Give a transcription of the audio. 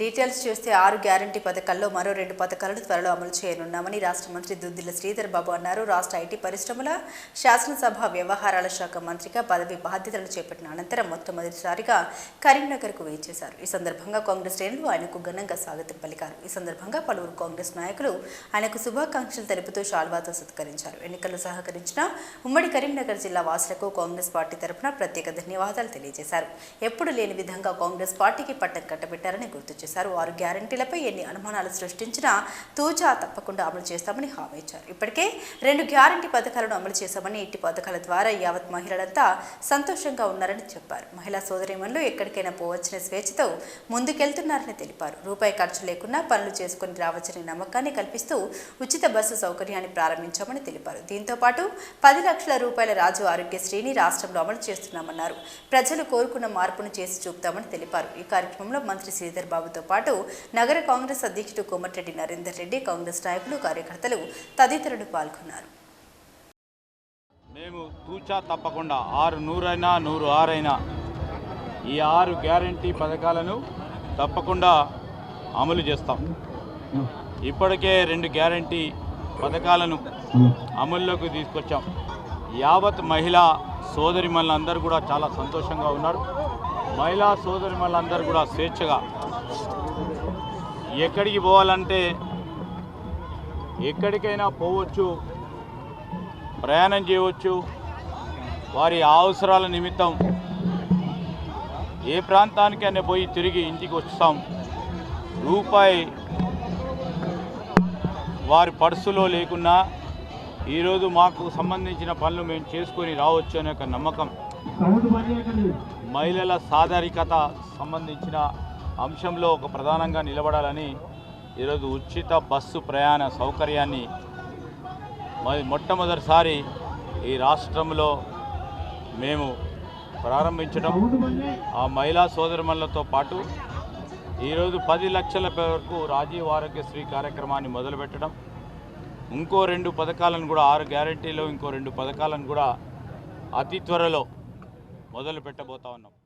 Details చూస్తే ఆరు guarantee పథకాల్లో మరో రెండు పథకాలను త్వరలో అమలు చేయనున్నామని రాష్ట్ర మంత్రి దుద్దిల శ్రీధర్ బాబు అన్నారు. రాష్ట్ర ఐటీ పరిశ్రమల శాసనసభ వ్యవహారాల శాఖ మంత్రిగా పదవి బాధ్యతలు చేపట్టిన అనంతరం మొట్టమొదటిసారిగా కరీంనగర్కు వేచేశారు ఈ సందర్భంగా కాంగ్రెస్ శ్రేణులు ఆయనకు ఘనంగా స్వాగతం పలికారు. ఈ సందర్భంగా పలువురు కాంగ్రెస్ నాయకులు ఆయనకు శుభాకాంక్షలు తెలుపుతూ షాల్వాతో సత్కరించారు. ఎన్నికల్లో సహకరించిన ఉమ్మడి కరీంనగర్ జిల్లా వాసులకు కాంగ్రెస్ పార్టీ తరఫున ప్రత్యేక ధన్యవాదాలు తెలియజేశారు. ఎప్పుడు లేని విధంగా కాంగ్రెస్ పార్టీకి పట్టం కట్టబెట్టారని గుర్తు చేశారు. ఆరు గ్యారంటీలపై ఎన్ని అనుమానాలు సృష్టించినా తూచా తప్పకుండా అమలు చేస్తామని హామీ ఇచ్చారు. ఇప్పటికే రెండు గ్యారంటీ పథకాలను అమలు చేశామని ఇట్టి పథకాల ద్వారా యావత్ మహిళలంతా సంతోషంగా ఉన్నారని చెప్పారు. మహిళా సోదరిమణులు ఎక్కడికైనా పోవచ్చిన స్వేచ్ఛతో ముందుకెళ్తున్నారని తెలిపారు. రూపాయి ఖర్చు లేకుండా పనులు చేసుకుని రావచ్చని నమ్మకాన్ని కల్పిస్తూ ఉచిత బస్సు సౌకర్యాన్ని ప్రారంభించామని తెలిపారు. దీంతో పాటు పది లక్షల రూపాయల రాజు ఆరోగ్యశ్రీని రాష్ట్రంలో అమలు చేస్తున్నామన్నారు. ప్రజలు కోరుకున్న మార్పును చేసి చూపుతామని తెలిపారు. ఈ కార్యక్రమంలో మంత్రి శ్రీధర్ చంద్రబాబుతో పాటు నగర కాంగ్రెస్ అధ్యక్షుడు కోమటిరెడ్డి నరేందర్ రెడ్డి కాంగ్రెస్ నాయకులు కార్యకర్తలు తదితరులు పాల్గొన్నారు. మేము తూచా తప్పకుండా ఆరు నూరైనా నూరు ఆరైనా ఈ ఆరు గ్యారంటీ పథకాలను తప్పకుండా అమలు చేస్తాం. ఇప్పటికే రెండు గ్యారంటీ పథకాలను అమల్లోకి తీసుకొచ్చాం. యావత్ మహిళా సోదరిమణులందరూ కూడా చాలా సంతోషంగా ఉన్నారు. మహిళా సోదరి సోదరిమణులందరూ కూడా స్వేచ్ఛగా ఎక్కడికి పోవాలంటే ఎక్కడికైనా పోవచ్చు ప్రయాణం చేయవచ్చు. వారి అవసరాల నిమిత్తం ఏ ప్రాంతానికైనా పోయి తిరిగి ఇంటికి వస్తాం. రూపాయి వారి పర్సులో లేకున్నా ఈరోజు మాకు సంబంధించిన పనులు మేము చేసుకొని రావచ్చు అనే ఒక నమ్మకం మహిళల సాధారికత సంబంధించిన అంశంలో ఒక ప్రధానంగా నిలబడాలని ఈరోజు ఉచిత బస్సు ప్రయాణ సౌకర్యాన్ని మరి మొట్టమొదటిసారి ఈ రాష్ట్రంలో మేము ప్రారంభించడం. ఆ మహిళా సోదరిమణులతో పాటు ఈరోజు పది లక్షల వరకు రాజీవ్ ఆరోగ్యశ్రీ కార్యక్రమాన్ని మొదలుపెట్టడం. ఇంకో రెండు పథకాలను కూడా ఆరు గ్యారంటీలో ఇంకో రెండు పథకాలను కూడా అతి త్వరలో మొదలు పెట్టబోతా ఉన్నాం.